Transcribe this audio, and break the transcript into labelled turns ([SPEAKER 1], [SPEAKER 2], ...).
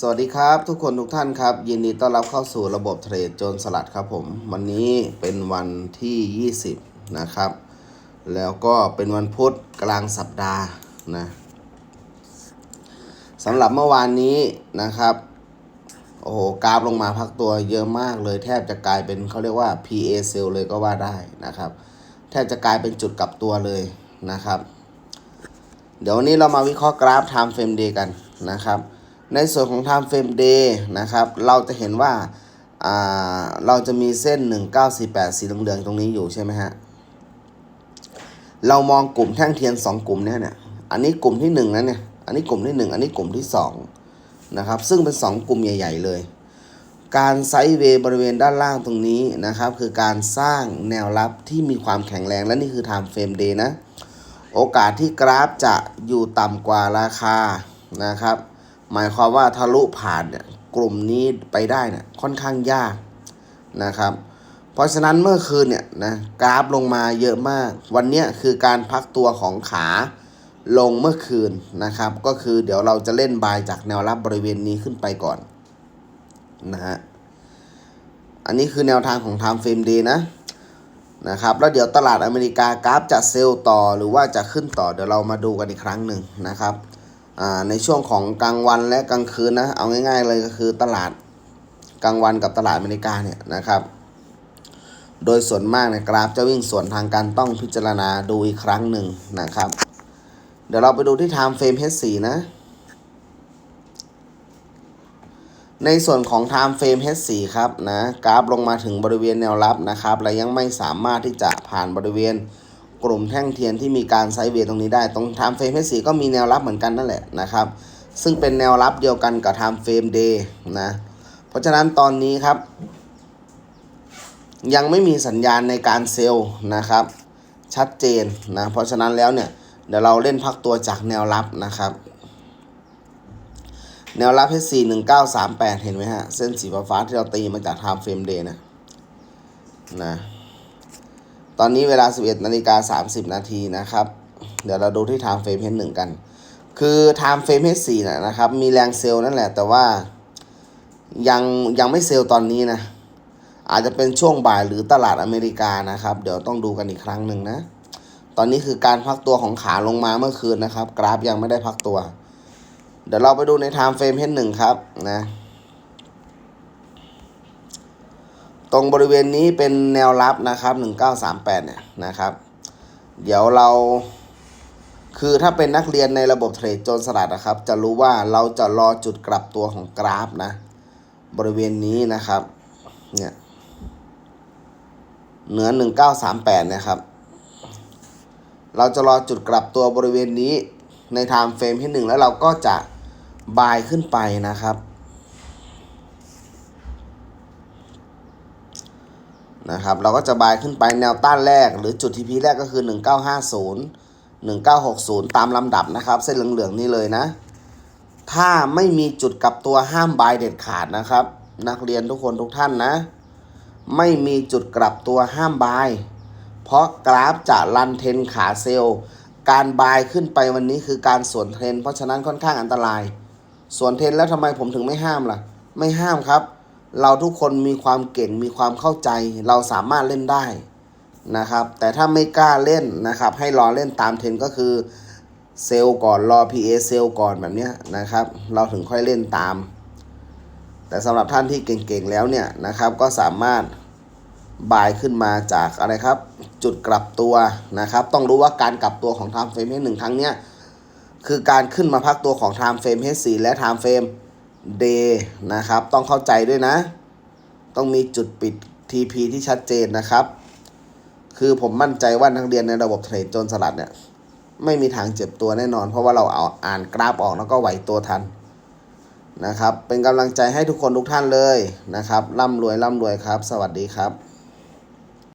[SPEAKER 1] สวัสดีครับ ทุกคนทุกท่านครับ ยินดีต้อนรับเข้าสู่ระบบเทรดโจนสลัดครับผม วันนี้เป็นวันที่ 20 นะครับ แล้วก็เป็นวันพุธกลางสัปดาห์นะสำหรับเมื่อวานนี้นะครับ โอ้โหกราฟลงมาพักตัวเยอะมากเลยแทบจะกลายเป็นเขาเรียกว่า PA sell เลยก็ว่าได้นะครับ แทบจะกลายเป็นจุดกลับตัวเลยนะครับ เดี๋ยววันนี้เรามาวิเคราะห์กราฟ Time Frame Day กันนะครับ ในส่วนของ Time Frame Day นะครับ เราจะเห็นว่าาเราจะมีเส้น 1948 สีเหลืองๆตรงนี้อยู่ใช่ไหมฮะ เรามองกลุ่มแท่งเทียน 2 กลุ่มเนี้ยเนี่ย อันนี้กลุ่มที่1นะเนี่ย อันนี้กลุ่มที่ 1 อันนี้กลุ่มที่2นะครับ ซึ่งเป็น 2 กลุ่มใหญ่ ๆ เลย การไซด์เวย์บริเวณด้านล่างตรงนี้นะครับ คือการสร้างแนวรับที่มีความแข็งแรงและนี่คือ Time Frame Day นะ โอกาสที่กราฟจะอยู่ต่ำกว่าราคานะครับ หมายความว่าทะลุผ่านเนี่ยกลุ่มนี้ไปได้เนี่ยค่อนข้างยากนะครับ เพราะฉะนั้นเมื่อคืนเนี่ยนะกราฟลงมาเยอะมาก วันนี้คือการพักตัวของขาลงเมื่อคืนนะครับ ก็คือเดี๋ยวเราจะเล่นบายจากแนวรับบริเวณนี้ขึ้นไปก่อนนะฮะอันนี้คือแนวทางของ Time Frame Day นะนะครับแล้วเดี๋ยวตลาดอเมริกากราฟจะเซลล์ต่อหรือว่าจะขึ้นต่อเดี๋ยวเรามาดูกันอีกครั้งหนึ่งนะครับ ในช่วงของกลางวันและกลางคืนนะเอาง่าย ๆ เลยก็คือตลาดกลางวันกับตลาดอเมริกาเนี่ยนะครับ โดยส่วนมากเนี่ยกราฟจะวิ่งส่วนทางการต้องพิจารณาดูอีกครั้งหนึ่งนะครับ เดี๋ยวเราไปดูที่ Time Frame H4 นะ ในส่วนของ Time Frame H4 ครับนะกราฟลงมาถึงบริเวณแนวรับนะครับ และยังไม่สามารถที่จะผ่านบริเวณ กลุ่มแท่งเทียนที่มีการไซด์เวย์ตรงนี้ได้ ตรง Time Frame H4 ก็มีแนวรับเหมือนกันนั่นแหละนะครับ ซึ่งเป็นแนวรับเดียวกันกับ Time Frame Day นะ เพราะฉะนั้นตอนนี้ครับ ยังไม่มีสัญญาณในการเซลล์นะครับ ชัดเจนนะ เพราะฉะนั้นแล้วเนี่ยเดี๋ยวเราเล่นพักตัวจากแนวรับนะครับ แนวรับ H4 1938เก้าสามแปดเห็นไหมฮะ เส้นสีฟ้าที่เราตีมาจาก Time Frame Day นะนะ ตอนนี้เวลา 11นาฬิกา30 นาทีนะครับ เดี๋ยวเราดูที่ Time Frame H1 กัน คือ Time Frame H4 นะนะครับ มีแรงเซลล์นั่นแหละ แต่ว่ายังยังไม่เซลล์ตอนนี้นะ อาจจะเป็นช่วงบ่ายหรือตลาดอเมริกานะครับ เดี๋ยวต้องดูกันอีกครั้งหนึ่งนะ ตอนนี้คือการพักตัวของขาลงมาเมื่อคืนนะครับ กราฟยังไม่ได้พักตัว เดี๋ยวเราไปดูใน Time Frame H1 ครับนะ ตรงบริเวณนี้เป็นแนวรับนะครับ 1938 เนี่ยนะครับ เดี๋ยวเรา คือถ้าเป็นนักเรียนในระบบเทรดโจนสลัดนะครับ จะรู้ว่าเราจะรอจุดกลับตัวของกราฟนะ บริเวณนี้นะครับ เนี่ย เหนือ 1938 นะครับ เราจะรอจุดกลับตัวบริเวณนี้ใน Time Frame ที่ 1 แล้วเราก็จะบายขึ้นไปนะครับ นะครับเราก็จะบายขึ้นไปแนวต้านแรก หรือจุด TP แรกก็คือ 1950 1960 ตามลำดับนะครับ เส้นเหลืองๆนี่เลยนะ ถ้าไม่มีจุดกลับตัวห้ามบายเด็ดขาดนะครับ นักเรียนทุกคนทุกท่านนะ ไม่มีจุดกลับตัวห้ามบาย เพราะกราฟจะรันเทรนขาเซลล์การบายขึ้นไปวันนี้คือการสวนเทรนเพราะฉะนั้นค่อนข้างอันตราย สวนเทรนแล้วทำไมผมถึงไม่ห้ามล่ะ ไม่ห้ามครับ เราทุกคนมีความเก่งมีความเข้าใจ เราสามารถเล่นได้นะครับ แต่ถ้าไม่กล้าเล่นนะครับ ให้รอเล่นตามเทรนก็คือเซลก่อนรอ PA เซลล์ก่อนแบบนี้นะครับ เราถึงค่อยเล่นตาม แต่สำหรับท่านที่เก่งๆแล้วเนี่ยนะครับ ก็สามารถบายขึ้นมาจากอะไรครับ จุดกลับตัวนะครับ ต้องรู้ว่าการกลับตัวของ Time Frame หนึ่งครั้งเนี้ยคือการขึ้นมาพักตัวของ Time Frame H4 และ Time Frame Day นะครับ ต้องเข้าใจด้วยนะ ต้องมีจุดปิด TP ที่ชัดเจนนะครับ คือผมมั่นใจว่านักเรียนในระบบเทรดโจนสลัดเนี่ย ไม่มีทางเจ็บตัวแน่นอน เพราะว่าเราเอาอ่านกราฟออกแล้วก็ไหวตัวทันนะครับ เป็นกำลังใจให้ทุกคนทุกท่านเลยนะครับร่ำรวยร่ำรวยครับ สวัสดีครับ